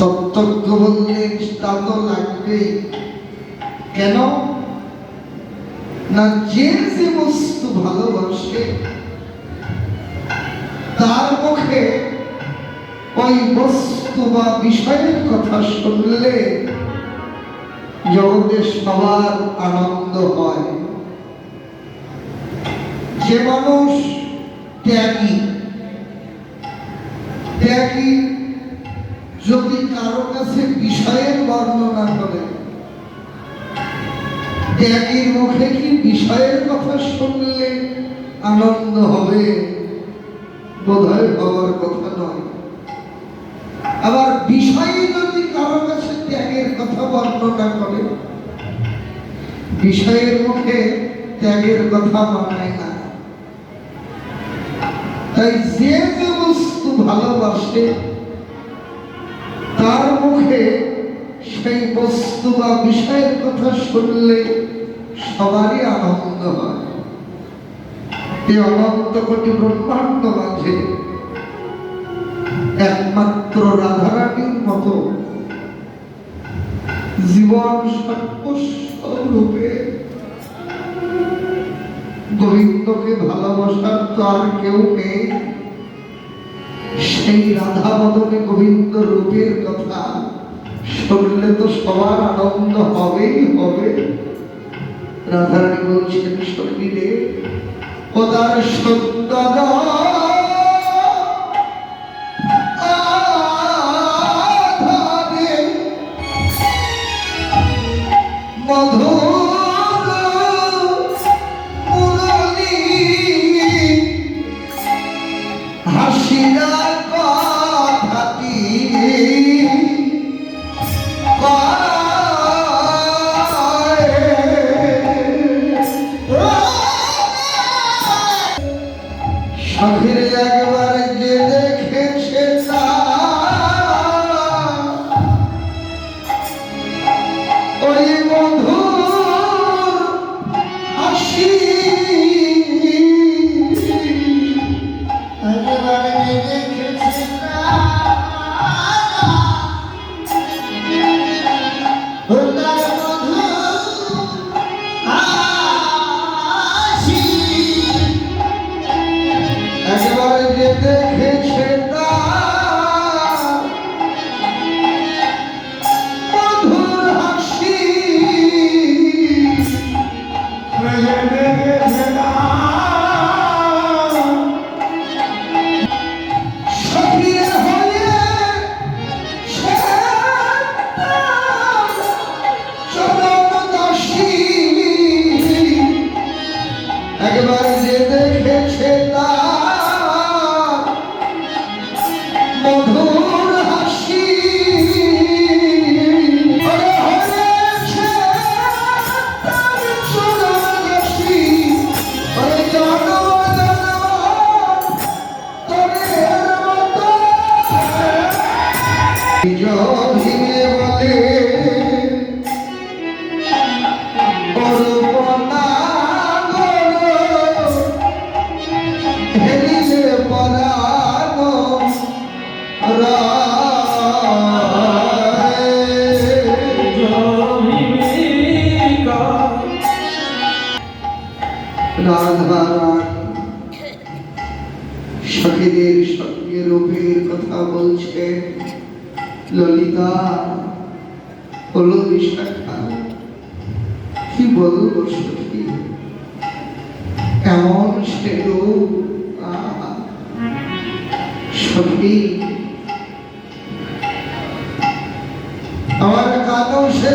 তত্ত্বজ্ঞ বললেন তা তো কেন? না যে যে বস্তু ভালোবাসে, তার মুখে ওই বস্তু বা বিষয়ের কথা শুনলে জগতে সবার আনন্দ হয়। যে মানুষ ত্যাগী ত্যাগী যদি কারও কাছে বিষয়ের বর্ণনা করে ত্যাগীর মুখে কি বিষয়ের কথা শুনলে আনন্দ হবে? বোধহয় হওয়ার কথা নয়। আবার বিষয় যদি কারও কাছে ত্যাগের কথা বর্ণনা করে, বিষয়ের মুখে ত্যাগের কথা মানায় না। তাই যে যে বস্তু ভালোবাসে মুখে সেই বস্তু বা বিষয়ের কথা শুনলে সবারই আনন্দ হয়। অনন্ত কোটি ব্রহ্মাণ্ড মাঝে একমাত্র রাধারানীর মতো জীবন সর্বস্বরূপে গোবিন্দকে ভালোবাসার তো আর কেউ নেই। সেই রাধা বদনে গোবিন্দ রূপের কথা শুনলে তো সবার আনন্দ হবেই হবে। রাধারানী বলছেন শরীরে কদার তার মধুর হলো কি বলব সখী এমন সে রূপ! সখী আমার কালো সে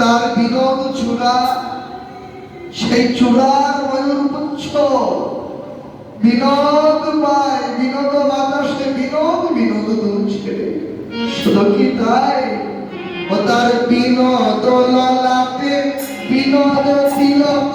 তার বিনোদ চূড়া, সেই চূড়ার ময়ূরপুচ্ছ বিনোদ পায়, বিনোদ বাতাসে বিনোদ বিনোদ দুলছে। শুধু কি তাই? ও তার বিনোদ লালাতে বিনোদ তিলক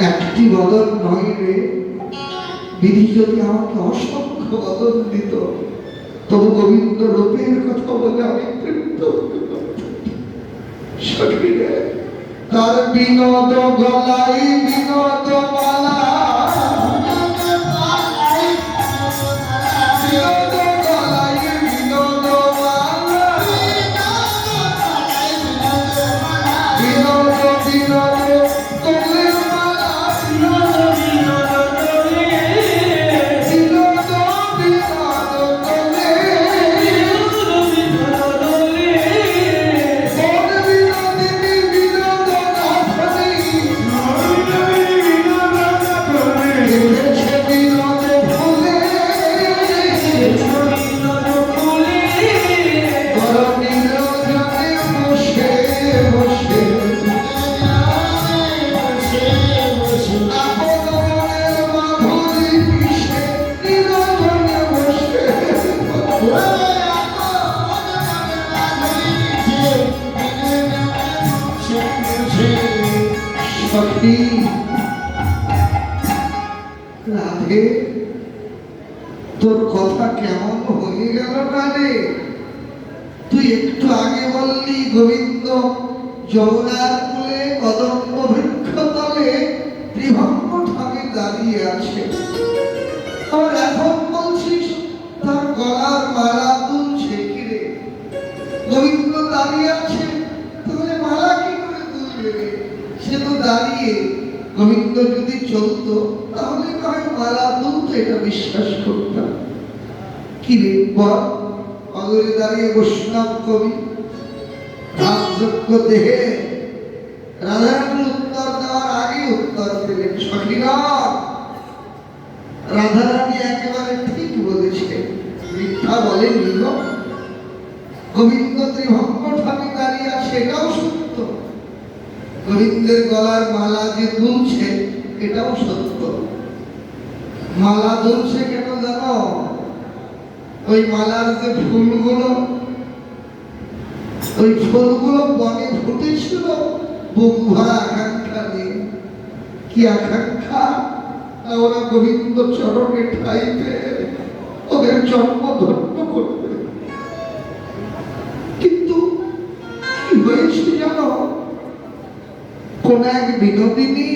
একটি বদল নয় বিধি যদি আমাকে অসংখ্য বদল দিত, তবু গোবিন্দ রূপের কথা বলে আমি তৃপ্ত তার বিনোদ গলাই বিনোদ মালা সখী রাধে, তোর কথা কেমন হয়ে গেল না রে তুই একটু আগে বললি, গোবিন্দ, যমুনার কূলে কদম্ব বৃক্ষ তলে ত্রিভঙ্গ ঠামে দাঁড়িয়ে আছে। আর এখন বলছিস, তার গলার মালা তুলছে কিরে? গোবিন্দ দাঁড়িয়ে আছে তাহলে মালা কি করে তুলবে রে? সে গোবিন্দ যদি চলত, তাহলে মালা এটা বিশ্বাস করতাম কি রে, বল। অদরে দাঁড়িয়ে বসলাম কবি। রাজযোগ্য দেহে রাধারানীর উত্তর দেওয়ার আগে উত্তর দিলেন সখীরা রাধারানী গোবিন্দের গলার মালা যে দুলছে, এটাও সত্য। মালা দুলছে কেন জানো? ওই মালার যে ফুলগুলো, ওই ফুলগুলো বনে ফুটেছিল বুক ভরা আকাঙ্ক্ষা নিয়ে কি আকাঙ্ক্ষা? ওরা গোবিন্দ চরণে ঠাই পেয়ে ওদের জন্ম ধন্য কোন এক বিনোদিনী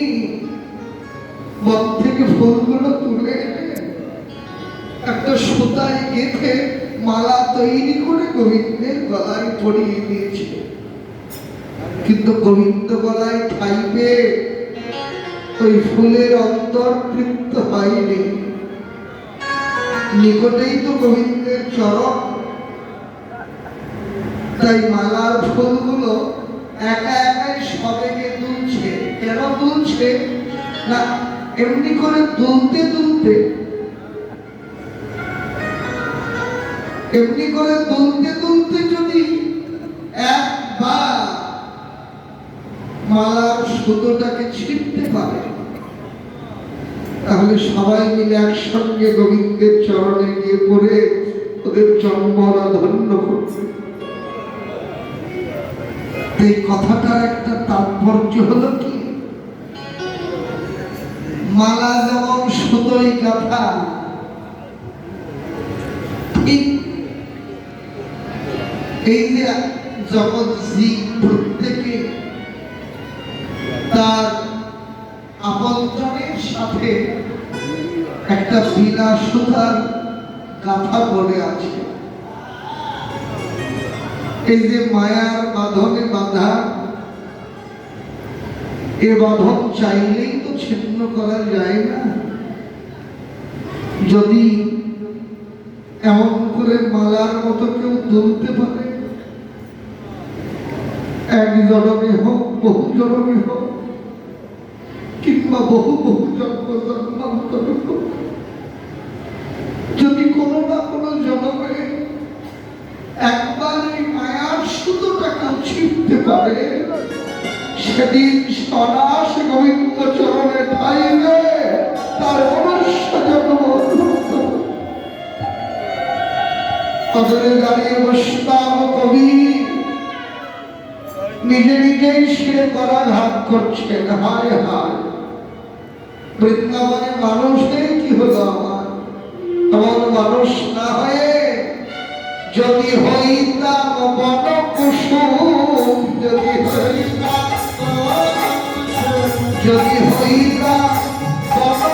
বন থেকে ফুলগুলো তুলে একটা সুতায় গেঁথে মালা তৈরি করে গোবিন্দের গলায় পরিয়ে দিয়েছে কিন্তু গোবিন্দ গলায় ঠাই ওই ফুলের অন্তর তৃপ্ত হয়নি। নিকটেই তো গোবিন্দের চরণ। তাই মালার ফুলগুলো একা একাই সবেগে কেন দুলছে, না, এমনি করে দুলতে দুলতে, এমনি করে দুলতে দুলতে যদি একবার মালার সুতোটাকে ছিঁড়তে পারে, তাহলে সবাই মিলে একসঙ্গে গোবিন্দের চরণে গিয়ে পড়ে ওদের জন্মরা ধন্য করবে। এই কথাটার একটা তাৎপর্য হলো কি? মালা যেমন সুতোই ঠিক এই যে জগৎ জীব প্রত্যেকে তার আপনজনের সাথে একটা বিনা সুতার গাথা বলে আছে। এই যে মায়ার বাঁধনে বাঁধা, এ বাঁধন চাইলেই ছিন্ন করা যায় না। যদি এমন করে মালার মতো কেউ দুলতে পারে, এক জনমে হোক, বহু জনমে হোক, কিংবা বহু বহু জন্ম জন্মান্তরে হোক, যদি কোনো না কোনো জনমে একবার এই মায়ার সুতোটাকে ছিঁড়তে পারে সেদিন সনাস গোবিন্দ চরণে ঠাইবে, তার অদরে দাঁড়িয়ে বসতাম কবি নিজে নিজেই সে করা ঘাত করছেন, হায় হায়। বৃন্দাবনে মানুষের কি হলো আমার? এমন মানুষ না হয়ে যদি হইতাম বন কুসুম যদি হইতাম যদি হইবা